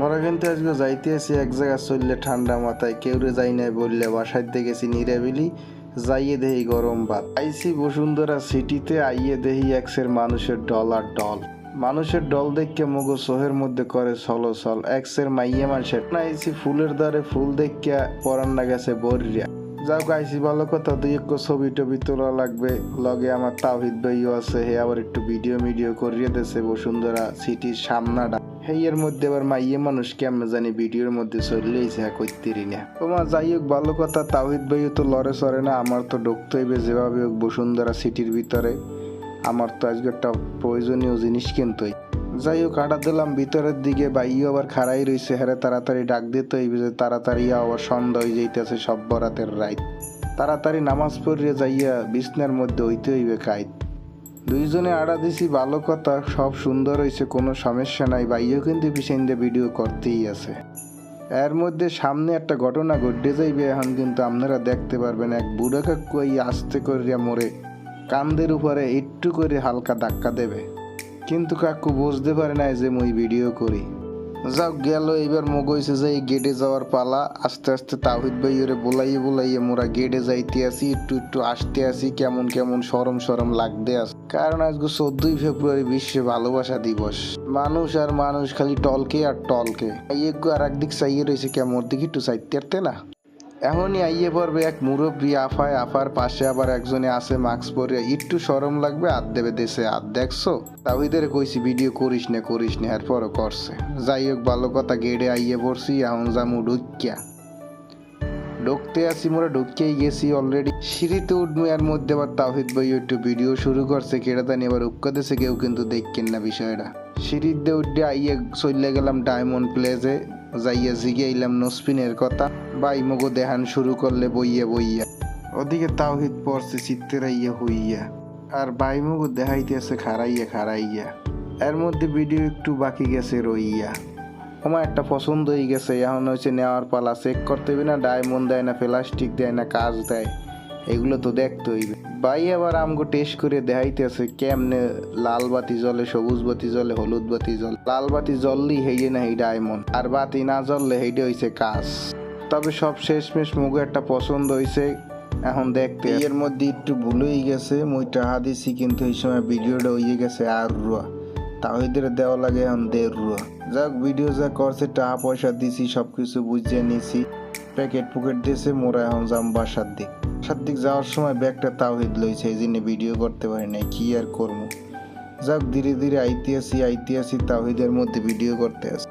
মোরা কিন্তু আজকে যাইতে আছি এক জায়গা চললে ঠান্ডা মাথায়। কেউ রে যাই নাই বললে দিয়ে গেছি নিরাবিলি, যাইয়ে দেহি গরম ভাত। আইসি বসুন্ধরা সিটিতে, আইয়ে দেহি এক্সের মানুষের ডল আর ডল। মানুষের ডল দেখকে মগো সোহের মধ্যে করে সলো সল এক্সের মাইয়ে মানুষের না আইসি ফুলের দ্বারে ফুল দেখকে পরান্না গেছে বরিয়া যাও আইসি ভালো কথা, দুই এক ছবি টবি তোলা লাগবে। লগে আমার তাওহিদ ভাইও আছে, হে আবার একটু ভিডিও মিডিও করিয়ে দেছে বসুন্ধরা সিটির সামনাটা এর মধ্যে আবার মাইয়ে মানুষ কেমন জানি ভিডিওর মধ্যে চললেইছে হ্যাঁ করতেরি না তোমার যাই হোক, ভালো কথা, তাওহিদ ভাইও তো লড়ে সরে না, আমার তো ঢুকতে হইবে যেভাবে হোক বসুন্ধরা সিটির ভিতরে। আমার তো আজকে একটা প্রয়োজনীয় জিনিস কিনতোই যাই হোক আটা দিলাম, ভিতরের দিকে বাইও আবার খাড়াই রইছে হ্যারে তাড়াতাড়ি ডাক দিতে হইবে যে তাড়াতাড়ি আবার সন্ধ্যা হয়ে যাইতেছে সব বরাতের রাইত তাড়াতাড়ি নামাজ পড়িয়ে যাইয়া বিছনার মধ্যে হইতে হইবে কাইত দুইজনে আড়া দিছি, ভালো কথা, সব সুন্দর হয়েছে কোনো সমস্যা নাই। বাইও কিন্তু পিছাইন্দে ভিডিও করতেই আছে। এর মধ্যে সামনে একটা ঘটনা ঘটে যাইবে, এখন কিন্তু আপনারা দেখতে পারবেন, এক বুড়া কাকু এই আস্তে করিয়া মরে কান্দের উপরে একটু করে হালকা ধাক্কা দেবে। কিন্তু কাকু বুঝতে পারে না যে মুই ভিডিও করি। যাও গেল, এবার মগ হয়েছে যে এই গেটে যাওয়ার পালা। আস্তে আস্তে তাহিদ ভাই ওরে বোলাইয়ে বোলাইয়ে মোরা গেটে যাইতে আসি, একটু একটু আসতে আসি, কেমন কেমন সরম সরম লাগতে আস। কারণ আজকে চোদ্দই ফেব্রুয়ারি বিশ্বে ভালোবাসা দিবস। মানুষ আর মানুষ খালি টলকে আর টলকে। আইয়েগো আর একদিক চাইয়ে রয়েছে কেমন দিকে একটু চাইতে না এখনই আইয়ে পড়বে এক মুরব্বী, আফায় আফার পাশে আবার একজনে আছে, মাস্ক পরে একটু সরম লাগবে আদ দেবে দেশে আদ দেখছ? তাহিদের কইছি, ভিডিও করিস না করিস না এরপরও করছে। যাই হোক, ভালো কথা, গেড়ে আইয়ে পড়ছি, এখন যামু ঢুকিয়া ঢুকতে আসি মোরা ঢুকিয়েই গেছি অলরেডি সিঁড়িতে উঠবো এর মধ্যে আবার তাহিদ ভাই একটু ভিডিও শুরু করছে, কেড়ে দানি এবার উক্কা দেশে কেউ কিন্তু দেখছেন না বিষয়টা। সিঁড়িতে উঠে আইয়ে চলে গেলাম ডায়মন্ড প্লেসে যাইয়া জিগাইলাম নসপিনের কথা। বাই মগো দেহান শুরু করলে বইয়া বইয়া। ওদিকে তাওহিদ পড়ছে চিত্তেরাইয়া হইয়া। আর বাই মগো দেখাইতেছে খারাইয়া খারাইয়া এর মধ্যে ভিডিও একটু বাকি গেছে রইয়া। আমার একটা পছন্দ হয়ে গেছে, এখন হচ্ছে নেওয়ার পালা। চেক করতে হবে না, ডায়মন্ড দেয় না, প্লাস্টিক দেয় না, কাজ দেয়। এগুলো তো দেখতে হইবে ভাই আবার আমগো টেস্ট করে দেখাইতেছে কেমনে লাল বাতি জ্বলে, সবুজ বাতি জ্বলে, হলুদ বাতি জ্বলে। লাল বাতি জ্বললেই হেইয়ে না এই ডায়মন্ড আর বাতি না জ্বললে হেইটা হইছে কাজ তবে সব শেষমেশ মুগো একটা পছন্দ হইছে, এখন দেখতে। এর মধ্যে একটু ভুল হয়ে গেছে মুই টাহা দিছি কিন্তু এই সময় ভিডিওটা হয়ে গেছে আর রুয়া। তাহিদের দেওয়া লাগে এখন দেড় রুয়া। যাক, ভিডিও যা করছে, টাকা পয়সা দিছি সব কিছু বুঝিয়ে নিছি। প্যাকেট পুকেট দিয়েছে, মোরা এখন যাম বাসার দিক। বাসার দিক যাওয়ার সময় ব্যাগটা তাওহিদ লইছে এই জন্য ভিডিও করতে পারি নাই, কি আর করব? যাক, ধীরে ধীরে আইতে আসি আইতে তাওহিদের মধ্যে ভিডিও করতে আসি।